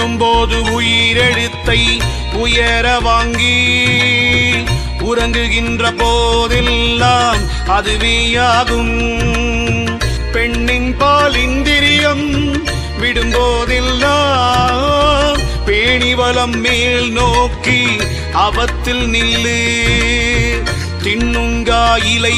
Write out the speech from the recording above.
உண்ணும்போது உயிரெழுத்தை உயர வாங்கி உறங்குகின்ற போதெல்லாம் அது வீயாகும் பெண்ணின் பால் இந்திரியம் விடும்போதெல்லாம் பேணிவலம் மேல் நோக்கி அவத்தில் நில்லு. தின்னுங்கா இலை